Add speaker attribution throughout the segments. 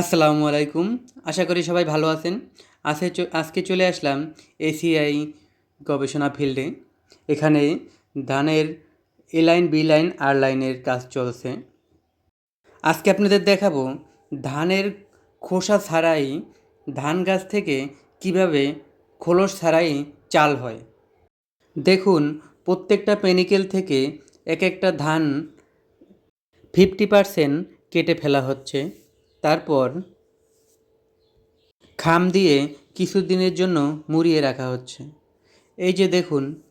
Speaker 1: আসসালামু আলাইকুম। আশা করি সবাই ভালো আছেন। আজকে আজকে চলে আসলাম এসিআই গবেষণা ফিল্ডে। এখানে ধানের এ লাইন, বি লাইন, আর লাইনের কাজ চলছে। আজকে আপনাদের দেখাবো ধানের খোসা ছাড়াই ধান গাছ থেকে কীভাবে খোলস ছাড়াই চাল হয়। দেখুন, প্রত্যেকটা পেনিকেল থেকে এক একটা ধান ফিফটি পারসেন্ট কেটে ফেলা হচ্ছে। তারপর খাম দিয়ে কিছুদিনের জন্য মুড়িয়ে রাখা হচ্ছে। এই যে দেখুন,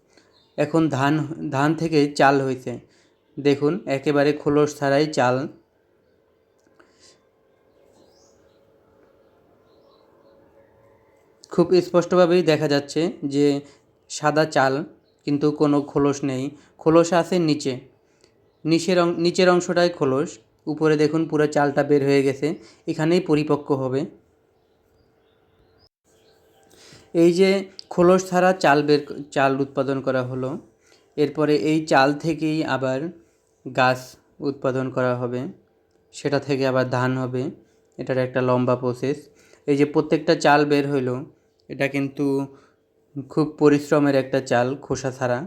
Speaker 1: এখন ধান ধান থেকে চাল হয়েছে। দেখুন, একেবারে খোলস ছাড়াই চাল। খুব স্পষ্টভাবেই দেখা যাচ্ছে যে সাদা চাল কিন্তু কোনো খোলস নেই। খোলস আছে নিচে। নিচের নিচের অংশটাই খোলস। উপরে দেখুন পুরো চালটা বের হয়ে গেছে, এখানেই পরিপক্ক হবে। এই যে খোলস ছাড়া চাল বের, চাল উৎপাদন করা হলো, এরপরে এই চাল থেকেই আবার গাছ উৎপাদন করা হবে, সেটা থেকে আবার ধান হবে, এটার একটা লম্বা প্রসেস এই যে প্রত্যেকটা চাল বের হইল, এটা কিন্তু খুব পরিশ্রমের একটা চাল খোসা ছাড়া,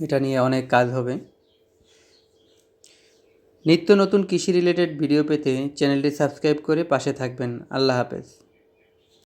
Speaker 1: এটা নিয়ে অনেক কাজ হবে। নিত্য নতুন কৃষি রিলেটেড ভিডিও পেতে চ্যানেলটি সাবস্ক্রাইব করে পাশে থাকবেন। আল্লাহ হাফেজ।